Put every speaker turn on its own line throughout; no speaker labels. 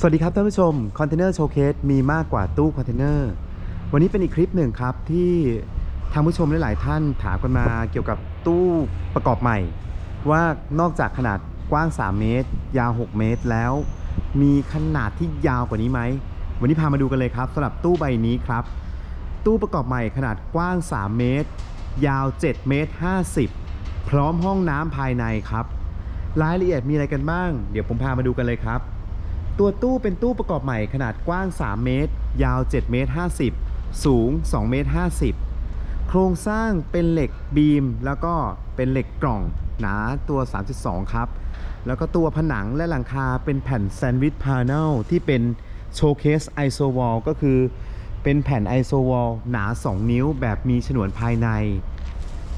สวัสดีครับท่านผู้ชมคอนเทนเนอร์โชว์เคสมีมากกว่าตู้คอนเทนเนอร์วันนี้เป็นอีกคลิปหนึ่งครับที่ทางผู้ชมหลาย ๆ ท่านถามกันมาเกี่ยวกับตู้ประกอบใหม่ ว่านอกจากขนาดกว้าง 3 เมตร ยาว 6 เมตรแล้ว มีขนาดที่ยาวกว่านี้ไหม วันนี้พามาดูกันเลยครับสำหรับตู้ใบนี้ครับ ตู้ประกอบใหม่ขนาดกว้าง 3 เมตร ยาว 7 เมตร 50 พร้อมห้องน้ำภายในครับ รายละเอียดมีอะไรกันบ้าง เดี๋ยวผมพามาดูกันเลยครับ ตัวตู้เป็นตู้ประกอบใหม่ขนาดกว้าง 3 เมตร ยาว 7 เมตร 50 สูง 2 เมตร 50 โครงสร้างเป็นเหล็กบีม แล้วก็เป็นเหล็กกล่องหนาตัว 3.2 ครับ แล้วก็ตัวผนังและหลังคาเป็นแผ่นแซนด์วิชพาเนลที่เป็นโชว์เคสไอโซวอลก็คือเป็นแผ่นไอโซวอลหนา 2 นิ้วแบบมีฉนวนภายใน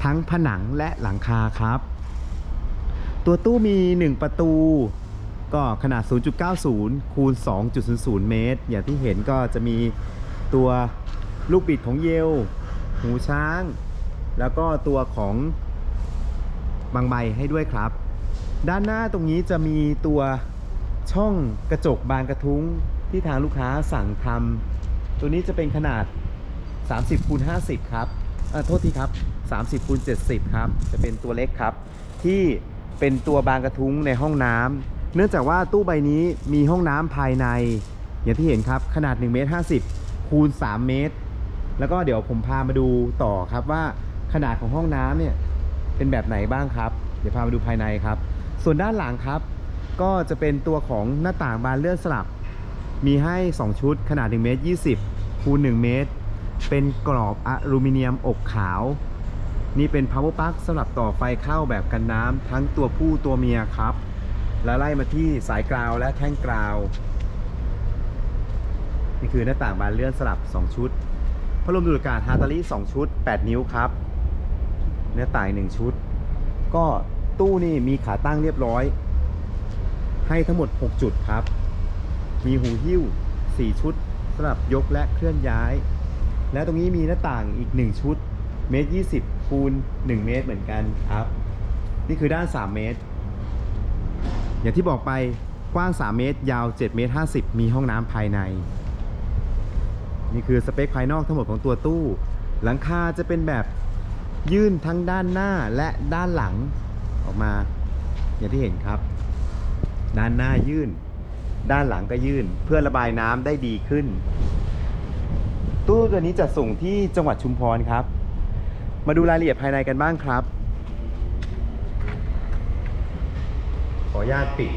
ทั้งผนังและหลังคาครับ ตัวตู้มี 1 ประตู ก็ขนาด 0.90 คูณ 2.00 เมตร อย่างที่เห็นก็จะมีตัวลูกบิดของเยล หูช้าง แล้วก็ตัวของบางใบให้ด้วยครับ ด้านหน้าตรงนี้จะมีตัวช่องกระจกบานกระทุ้งที่ทางลูกค้าสั่งทำตัวนี้จะเป็นขนาด 30คูณ50 ครับอ่อโทษทีครับ 30คูณ70 ครับ จะเป็นตัวเล็กครับ ที่เป็นตัวบานกระทุ้งในห้องน้ำ เนื่องจากว่าตู้ใบนี้มีห้องน้ำภายใน อย่างที่เห็นครับขนาด1เมตร50คูณ3เมตร แล้วก็เดี๋ยวผมพามาดูต่อครับว่าขนาดของห้องน้ำเนี่ยเป็นแบบไหนบ้างครับ เดี๋ยวพามาดูภายในครับ ส่วนด้านหลังครับ ก็จะเป็นตัวของหน้าต่างบานเลื่อนสลับ มีให้ 2 ชุดขนาด1เมตร20คูณ1เมตร เป็นกรอบอลูมิเนียมอบขาว นี่เป็น power plug สำหรับต่อไฟเข้าแบบกันน้ำทั้งตัวผู้ตัวเมียครับ แล้วไล่มาที่สายกราวและแท่งกราว นี่คือหน้าต่างบานเลื่อนสลับ 2 ชุด พัดลมดูดอากาศฮาตาลี2ชุด 8 นิ้วครับเนื้อต่าย1ชุด ก็ตู้นี่มีขาตั้งเรียบร้อย ให้ทั้งหมด 6 จุดครับ มีหูหิ้ว 4 ชุดสำหรับยกและเคลื่อนย้าย และตรงนี้มีหน้าต่างอีก 1 ชุด เมตร 20คูณ1เมตรเหมือนกันครับ นี่คือด้าน 3 เมตร อย่างที่บอกไปกว้าง 3 เมตร ยาว 7 เมตร 50 มีห้องน้ำภายใน นี่คือสเปคภายนอกทั้งหมดของตัวตู้ หลังคาจะเป็นแบบยื่นทั้งด้านหน้าและด้านหลังออกมา อย่างที่เห็นครับ ด้านหน้ายื่น ด้านหลังก็ยื่น เพื่อระบายน้ำได้ดีขึ้น ตู้ตัวนี้จะส่งที่จังหวัดชุมพรครับ มาดูรายละเอียดภายในกันบ้างครับ ออนุญาตปิด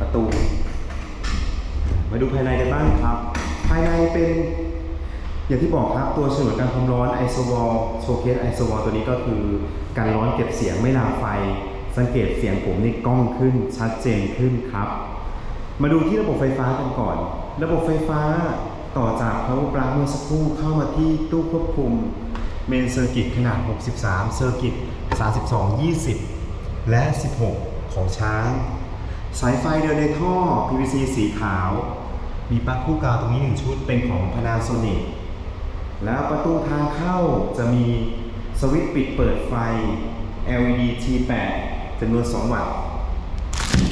ประตู มาดูภายในกันบ้างครับ ภายในเป็น อย่างที่บอกครับตัวฉนวนการความร้อนไอโซวอลโชเคสไอโซวอลตัวนี้ก็คือการร้อนเก็บเสียงไม่ลามไฟ สังเกตเสียงผมนี่กล้องขึ้นชัดเจนขึ้นครับ มาดูที่ระบบไฟฟ้ากันก่อน ระบบไฟฟ้าต่อจาก power plug เมื่อสักครู่เข้ามาที่ตู้ควบคุมเมนเซอร์กิตขนาด 63 เซอร์กิต32 20 และ 16 ของช้าง สายไฟเดินในท่อ PVC สีขาว มีปลั๊กคู่กาวตรงนี้1ชุดเป็นของ Panasonic แล้วประตูทางเข้าจะมีสวิตช์ปิดเปิดไฟ LED T8 จำนวน 2 วัตต์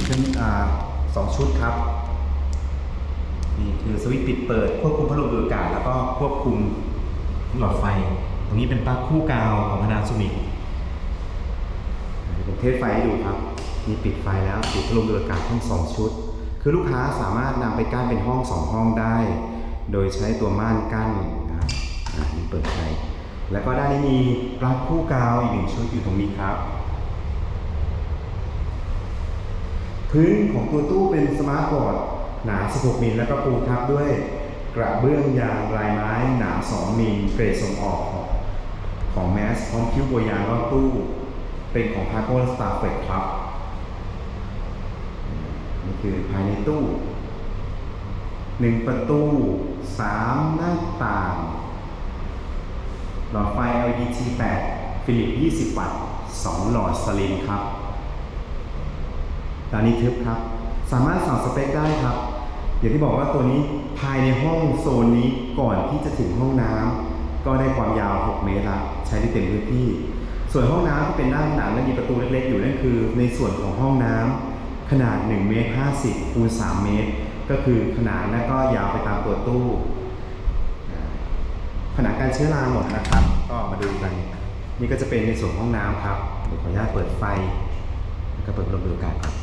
ซึ่งอ่าสองชุดครับ นี่คือสวิตช์ปิดเปิด ควบคุมพัดลมดูดอากาศ แล้วก็ควบคุมหลอดไฟ ตรงนี้เป็นปลั๊กคู่กาวของ Panasonic ผมเทสไฟให้ดูครับนี่ปิดไฟแล้วปิดพัดลมดูดอากาศทั้งสองชุด คือลูกค้าสามารถนำไปกั้นเป็นห้องสองห้องได้ โดยใช้ตัวม่านกั้นนะครับอ่านี่เปิดไฟแล้วก็ด้านนี้มีปลั๊กคู่กาวอีกหนึ่งชุดอยู่ตรงนี้ครับ พื้นของตัวตู้เป็นสมาร์ทบอร์ดหนา 16 มิลแล้วก็ปูทับด้วยกระเบื้องยางลายไม้หนา 2 มิลเกรดส่งออก ของของแมสพร้อมคิ้วบัวยางรอบตู้ เป็นของ p a c o และ s t a r f e x ครับ นี่คือภายในตู้1ประตู3หน้าต่าง หลอดไฟ LED T8 ฟิลิป 20 วัตต์2หลอดสลิมครับตอนนี้ทึบครับ สามารถสั่งสเปคได้ครับ อย่างที่บอกว่าตัวนี้ภายในห้องโซนนี้ก่อนที่จะถึงห้องน้ำก็ได้ความยาว 6 เมตรละใช้ได้เต็มพื้นที่ ส่วนห้องน้ำที่เป็นด้านหลังและมีประตูเล็กๆ อยู่นั่นคือ ในส่วนของห้องน้ำขนาด1เมตร50คูณ3เมตร ก็คือขนาดและก็ยาวไปตามตัวตู้ ผนังการเชื้อราหมดนะครับ ก็มาดูกัน นี่ก็จะเป็นในส่วนห้องน้ำครับเดี๋ยวขออนุญาตเปิดไฟ แล้วก็เปิดลมดูอากาศครับ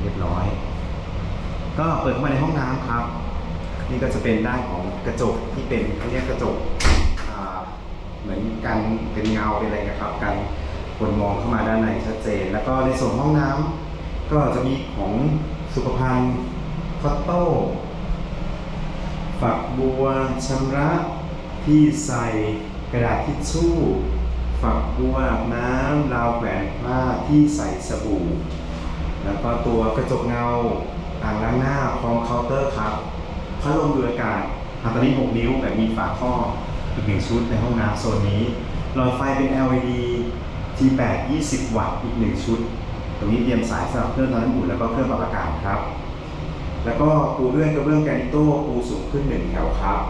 เรียบร้อย ก็เปิดเข้ามาในห้องน้ำครับ นี่ก็จะเป็นด้านของกระจกที่เป็นเขาเรียกกระจก เหมือนกันเป็นเงาเป็นอะไรนะครับกันคนมองเข้ามาด้านในชัดเจน แล้วก็ในส่วนห้องน้ำก็จะมีของสุขภัณฑ์คอตโต้ฝักบัวชำระที่ใส่กระดาษทิชชู่ ฝักบัวอาบน้ำราวแขวนผ้าที่ใส่สบู่ แล้วก็ตัวกระจกเงาอ่างล้างหน้าพร้อมเคาน์เตอร์ครับพัดลมดูอากาศฮาตาลี6นิ้วแบบมีฝาครอบ อีกหนึ่งชุดในห้องน้ำโซนนี้ หลอดไฟเป็น LED T8 20 วัตต์อีกหนึ่งชุด ตรงนี้เตรียมสายสำหรับเครื่องทำน้ำอุ่นแล้วก็เครื่องปรับอากาศครับ แล้วก็ปูเลื่อนกระเบื้องแกรนิโต้ปูสูงขึ้นหนึ่งแถวครับ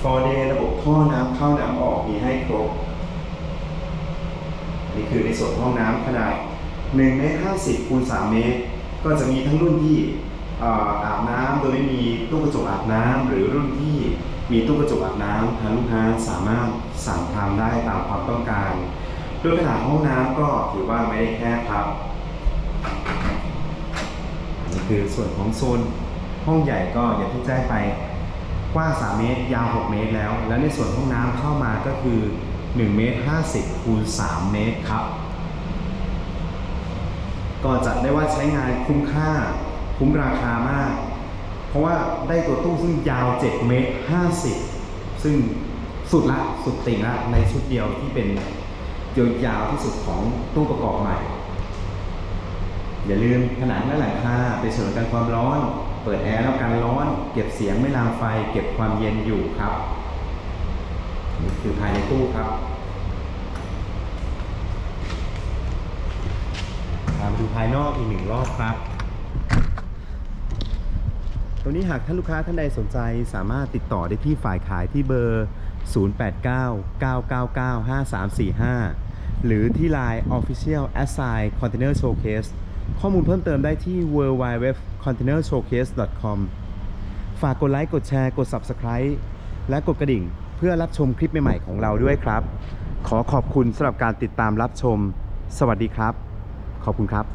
ฟอร์เดระบบท่อน้ำเข้าน้ำออกมีให้ครบอันนี้คือในส่วนห้องน้ำขนาด1เมตร50คูณ3เมตร ก็จะมีทั้งรุ่นที่อาบน้ำโดยไม่มีตู้กระจกอาบน้ำหรือรุ่นที่ มีตู้กระจกอาบน้ำทางลูกค้าสามารถสั่งทำได้ตามความต้องการ ด้วยขนาดห้องน้ำก็ถือว่าไม่ได้แคบครับอันนี้คือส่วนของโซนห้องใหญ่ก็อย่างที่แจ้งไปกว้าง 3 เมตร ยาว 6 เมตรแล้ว แล้วในส่วนห้องน้ำเข้ามาก็คือ 1 เมตร 50 คูณ 3 เมตรครับ ก็จัดได้ว่าใช้งานคุ้มค่า คุ้มราคามาก ราะว่าได้ตัวตู้ซึ่งยาว 7 เมตร 50 ซึ่งสุดละสุดติ่งละในชุดเดียวที่เป็นยาวที่สุดของตู้ประกอบใหม่ อย่าลืมผนังและหลังคาไปเสริมกันความร้อน เปิดแอร์แล้วกันร้อน เก็บเสียงไม่ลามไฟ เก็บความเย็นอยู่ครับนี่คือภายในตู้ครับพามาดูภายนอกอีกหนึ่งรอบครับ ตรงนี้หากท่านลูกค้าท่านใดสนใจสามารถติดต่อได้ที่ฝ่ายขายที่เบอร์ 0899995345 หรือที่ Line Official Assign Container Showcase ข้อมูลเพิ่มเติมได้ที่ www.containershowcase.com ฝากกดไลค์ กดแชร์ กด Subscribe และกดกระดิ่ง เพื่อรับชมคลิปใหม่ ๆ ของเราด้วยครับ ขอขอบคุณสำหรับการติดตามรับชม สวัสดีครับ ขอบคุณครับ